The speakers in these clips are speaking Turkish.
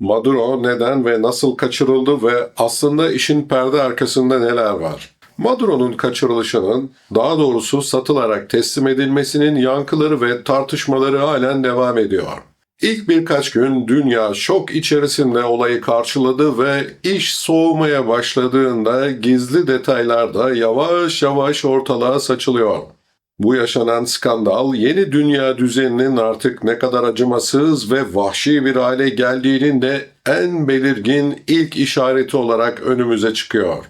Maduro neden ve nasıl kaçırıldı ve aslında işin perde arkasında neler var? Maduro'nun kaçırılışının, daha doğrusu satılarak teslim edilmesinin yankıları ve tartışmaları halen devam ediyor. İlk birkaç gün dünya şok içerisinde olayı karşıladı ve iş soğumaya başladığında gizli detaylar da yavaş yavaş ortalığa saçılıyor. Bu yaşanan skandal yeni dünya düzeninin artık ne kadar acımasız ve vahşi bir hale geldiğinin de en belirgin ilk işareti olarak önümüze çıkıyor.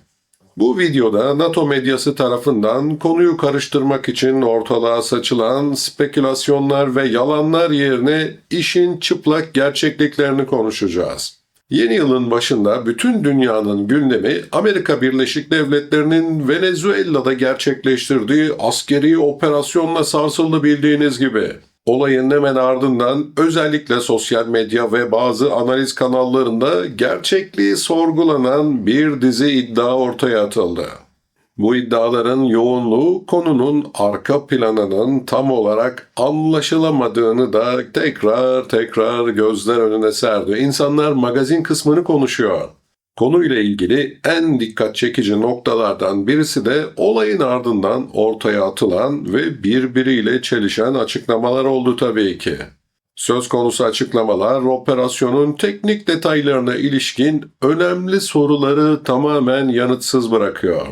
Bu videoda NATO medyası tarafından konuyu karıştırmak için ortalığa saçılan spekülasyonlar ve yalanlar yerine işin çıplak gerçekliklerini konuşacağız. Yeni yılın başında bütün dünyanın gündemi Amerika Birleşik Devletleri'nin Venezuela'da gerçekleştirdiği askeri operasyonla sarsıldı bildiğiniz gibi. Olayın hemen ardından özellikle sosyal medya ve bazı analiz kanallarında gerçekliği sorgulanan bir dizi iddia ortaya atıldı. Bu iddiaların yoğunluğu konunun arka planının tam olarak anlaşılamadığını da tekrar tekrar gözler önüne serdi. İnsanlar magazin kısmını konuşuyor. Konuyla ilgili en dikkat çekici noktalardan birisi de olayın ardından ortaya atılan ve birbiriyle çelişen açıklamalar oldu tabii ki. Söz konusu açıklamalar operasyonun teknik detaylarına ilişkin önemli soruları tamamen yanıtsız bırakıyor.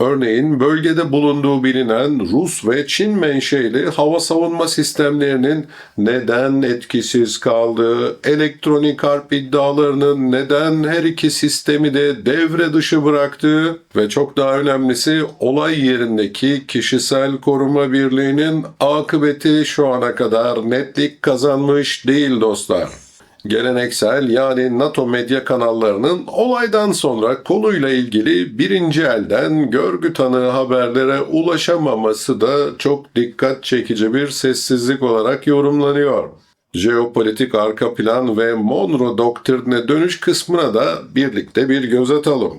Örneğin bölgede bulunduğu bilinen Rus ve Çin menşeli hava savunma sistemlerinin neden etkisiz kaldığı, elektronik harp iddialarının neden her iki sistemi de devre dışı bıraktığı ve çok daha önemlisi olay yerindeki kişisel koruma birliğinin akıbeti şu ana kadar netlik kazanmış değil dostlar. Geleneksel yani NATO medya kanallarının olaydan sonra konuyla ilgili birinci elden görgü tanığı haberlere ulaşamaması da çok dikkat çekici bir sessizlik olarak yorumlanıyor. Jeopolitik arka plan ve Monroe doktrine dönüş kısmına da birlikte bir göz atalım.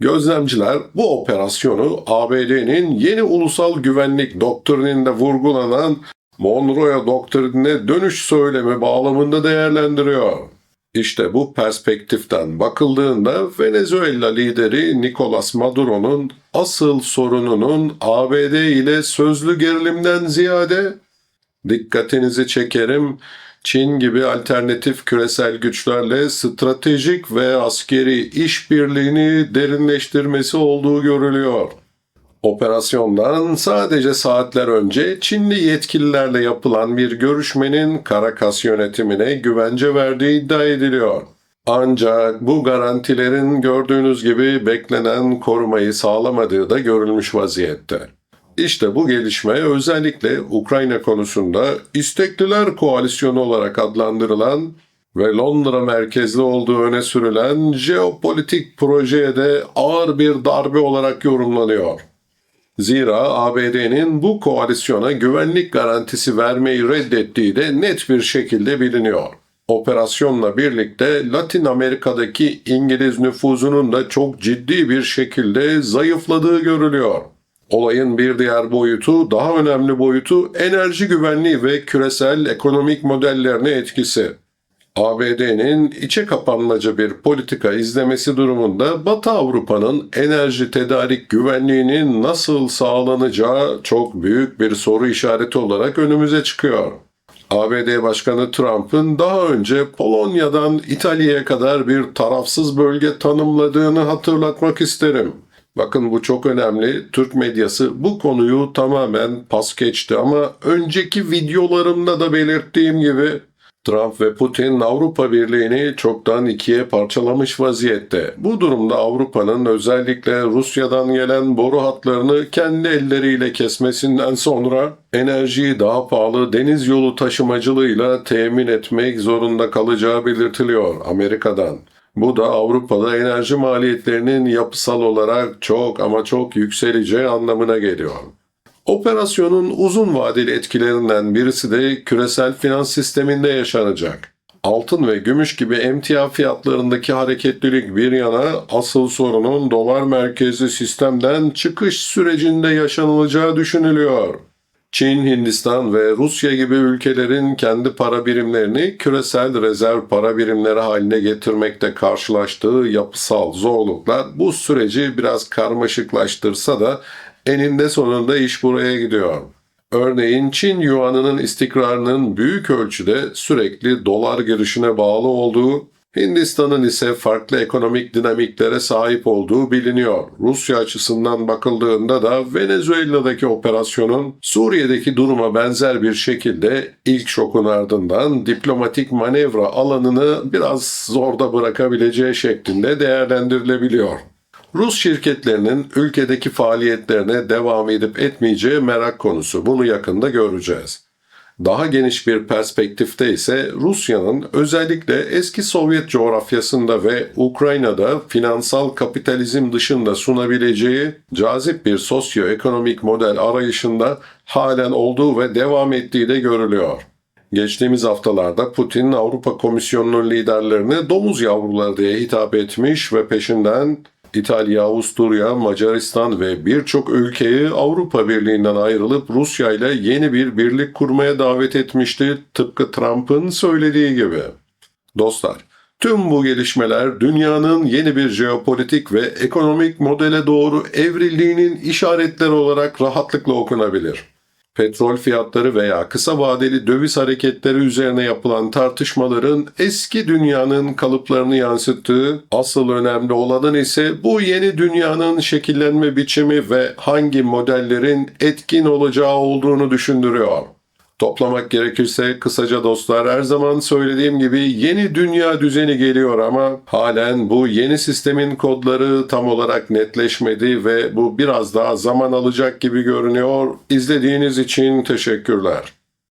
Gözlemciler bu operasyonu ABD'nin yeni ulusal güvenlik doktrininde vurgulanan Monroe doktrinine dönüş söylemi bağlamında değerlendiriyor. İşte bu perspektiften bakıldığında Venezuela lideri Nicolas Maduro'nun asıl sorununun ABD ile sözlü gerilimden ziyade dikkatinizi çekerim Çin gibi alternatif küresel güçlerle stratejik ve askeri işbirliğini derinleştirmesi olduğu görülüyor. Operasyondan sadece saatler önce Çinli yetkililerle yapılan bir görüşmenin Karakas yönetimine güvence verdiği iddia ediliyor. Ancak bu garantilerin gördüğünüz gibi beklenen korumayı sağlamadığı da görülmüş vaziyette. İşte bu gelişme özellikle Ukrayna konusunda İstekliler Koalisyonu olarak adlandırılan ve Londra merkezli olduğu öne sürülen jeopolitik projeye de ağır bir darbe olarak yorumlanıyor. Zira ABD'nin bu koalisyona güvenlik garantisi vermeyi reddettiği de net bir şekilde biliniyor. Operasyonla birlikte Latin Amerika'daki İngiliz nüfuzunun da çok ciddi bir şekilde zayıfladığı görülüyor. Olayın bir diğer boyutu, daha önemli boyutu enerji güvenliği ve küresel ekonomik modellerine etkisi. ABD'nin içe kapanmacı bir politika izlemesi durumunda Batı Avrupa'nın enerji tedarik güvenliğinin nasıl sağlanacağı çok büyük bir soru işareti olarak önümüze çıkıyor. ABD Başkanı Trump'ın daha önce Polonya'dan İtalya'ya kadar bir tarafsız bölge tanımladığını hatırlatmak isterim. Bakın bu çok önemli. Türk medyası bu konuyu tamamen pas geçti ama önceki videolarımda da belirttiğim gibi Trump ve Putin Avrupa Birliği'ni çoktan ikiye parçalamış vaziyette. Bu durumda Avrupa'nın özellikle Rusya'dan gelen boru hatlarını kendi elleriyle kesmesinden sonra enerjiyi daha pahalı deniz yolu taşımacılığıyla temin etmek zorunda kalacağı belirtiliyor Amerika'dan. Bu da Avrupa'da enerji maliyetlerinin yapısal olarak çok ama çok yükseleceği anlamına geliyor. Operasyonun uzun vadeli etkilerinden birisi de küresel finans sisteminde yaşanacak. Altın ve gümüş gibi emtia fiyatlarındaki hareketlilik bir yana asıl sorunun dolar merkezli sistemden çıkış sürecinde yaşanılacağı düşünülüyor. Çin, Hindistan ve Rusya gibi ülkelerin kendi para birimlerini küresel rezerv para birimleri haline getirmekte karşılaştığı yapısal zorluklar bu süreci biraz karmaşıklaştırsa da eninde sonunda iş buraya gidiyor. Örneğin Çin yuanının istikrarının büyük ölçüde sürekli dolar girişine bağlı olduğu, Hindistan'ın ise farklı ekonomik dinamiklere sahip olduğu biliniyor. Rusya açısından bakıldığında da Venezuela'daki operasyonun Suriye'deki duruma benzer bir şekilde ilk şokun ardından diplomatik manevra alanını biraz zorda bırakabileceği şeklinde değerlendirilebiliyor. Rus şirketlerinin ülkedeki faaliyetlerine devam edip etmeyeceği merak konusu. Bunu yakında göreceğiz. Daha geniş bir perspektifte ise Rusya'nın özellikle eski Sovyet coğrafyasında ve Ukrayna'da finansal kapitalizm dışında sunabileceği cazip bir sosyoekonomik model arayışında halen olduğu ve devam ettiği de görülüyor. Geçtiğimiz haftalarda Putin Avrupa Komisyonu'nun liderlerine domuz yavruları diye hitap etmiş ve peşinden İtalya, Avusturya, Macaristan ve birçok ülkeyi Avrupa Birliği'nden ayrılıp Rusya ile yeni bir birlik kurmaya davet etmişti tıpkı Trump'ın söylediği gibi. Dostlar, tüm bu gelişmeler dünyanın yeni bir jeopolitik ve ekonomik modele doğru evrildiğinin işaretleri olarak rahatlıkla okunabilir. Petrol fiyatları veya kısa vadeli döviz hareketleri üzerine yapılan tartışmaların eski dünyanın kalıplarını yansıttığı, asıl önemli olanın ise bu yeni dünyanın şekillenme biçimi ve hangi modellerin etkin olacağı olduğunu düşündürüyor. Toplamak gerekirse kısaca dostlar her zaman söylediğim gibi yeni dünya düzeni geliyor ama halen bu yeni sistemin kodları tam olarak netleşmedi ve bu biraz daha zaman alacak gibi görünüyor. İzlediğiniz için teşekkürler.